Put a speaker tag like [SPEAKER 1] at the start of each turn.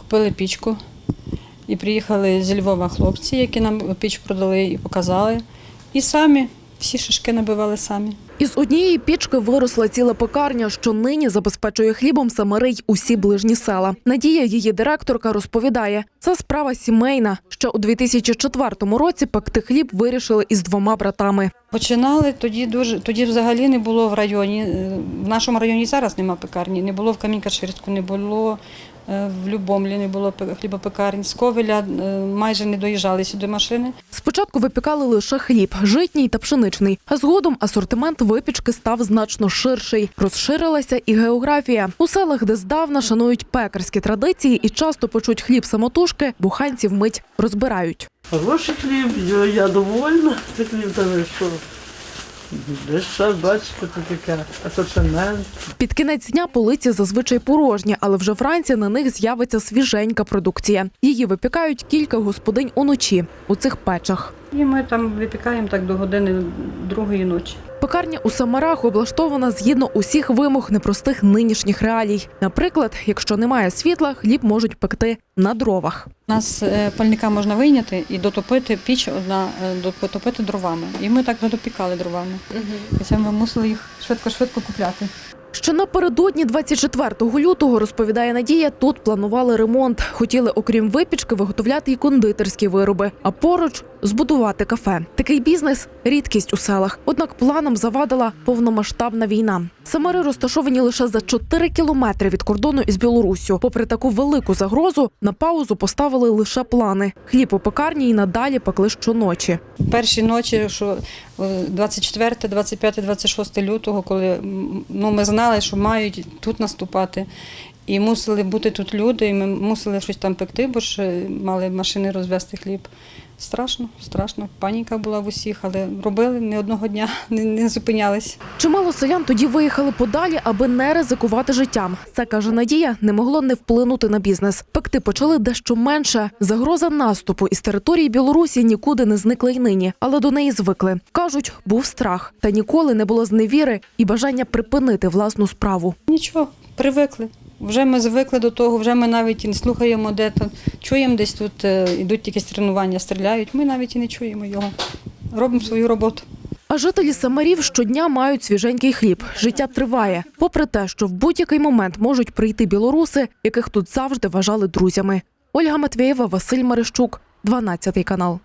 [SPEAKER 1] купили пічку. І приїхали зі Львова хлопці, які нам піч продали і показали. І самі всі шишки набивали самі.
[SPEAKER 2] Із однієї пічки виросла ціла пекарня, що нині забезпечує хлібом самарий усі ближні села. Надія, її директорка, розповідає, це справа сімейна. Ще у 2004 році пекти хліб вирішили із двома братами.
[SPEAKER 1] Починали тоді дуже тоді взагалі не було в районі. е, В нашому районі зараз нема пекарні, не було в Камінь-Каширську, не було в Любомлі, не було пе- хлібопекарні. З Ковеля е, майже не доїжджали сюди машини.
[SPEAKER 2] Спочатку випікали лише хліб, житній та пшеничний, а згодом асортимент випічки став значно ширший. Розширилася і географія. У селах, де здавна шанують пекарські традиції і часто печуть хліб самотужки, буханці вмить розбирають.
[SPEAKER 3] Хороший хліб, я, довольна. Це хліб там і що. Бачите, тут таке асортимент.
[SPEAKER 2] Під кінець дня полиці зазвичай порожні, але вже вранці на них з'явиться свіженька продукція. Її випікають кілька господинь уночі у цих печах.
[SPEAKER 1] І ми там випікаємо так до години другої ночі.
[SPEAKER 2] Пекарня у Самарах облаштована згідно усіх вимог непростих нинішніх реалій. Наприклад, якщо немає світла, хліб можуть пекти на дровах.
[SPEAKER 1] У нас е, пальника можна вийняти і дотопити піч одна, е, дотопити дровами. І ми так дотопікали дровами. І це ми мусили їх швидко-швидко купляти.
[SPEAKER 2] Ще напередодні 24 лютого, розповідає Надія, тут планували ремонт. Хотіли, окрім випічки, виготовляти і кондитерські вироби, а поруч збудувати кафе. Такий бізнес рідкість у селах. Однак планам завадила повномасштабна війна. Самари розташовані лише за 4 кілометри від кордону із Білоруссю. Попри таку велику загрозу, на паузу поставили лише плани. Хліб у пекарні і надалі пекли щоночі.
[SPEAKER 1] Перші ночі, що е, 24, 25, 26 лютого, коли ну, ми знали, що мають тут наступати. І мусили бути тут люди, і ми мусили щось там пекти, бо ж е, мали машини розвезти хліб. Страшно, страшно. Паніка була в усіх, але робили не одного дня, не, не зупинялись.
[SPEAKER 2] Чимало селян тоді виїхали подалі, аби не ризикувати життям. Це каже Надія, не могло не вплинути на бізнес. Пекти почали дещо менше. Загроза наступу із території Білорусі нікуди не зникла й нині, але до неї звикли. кажуть, був страх, та ніколи не було зневіри і бажання припинити власну справу.
[SPEAKER 1] Нічого, привикли. Вже ми звикли до того, вже ми навіть і не слухаємо, де там чуємо десь тут е, ідуть якісь тренування, стріляють. Ми навіть і не чуємо його. Робимо свою роботу.
[SPEAKER 2] А жителі Самарів щодня мають свіженький хліб. Життя триває, попри те, що в будь-який момент можуть прийти білоруси, яких тут завжди вважали друзями. Ольга Матвєєва, Василь Марищук, 12 канал.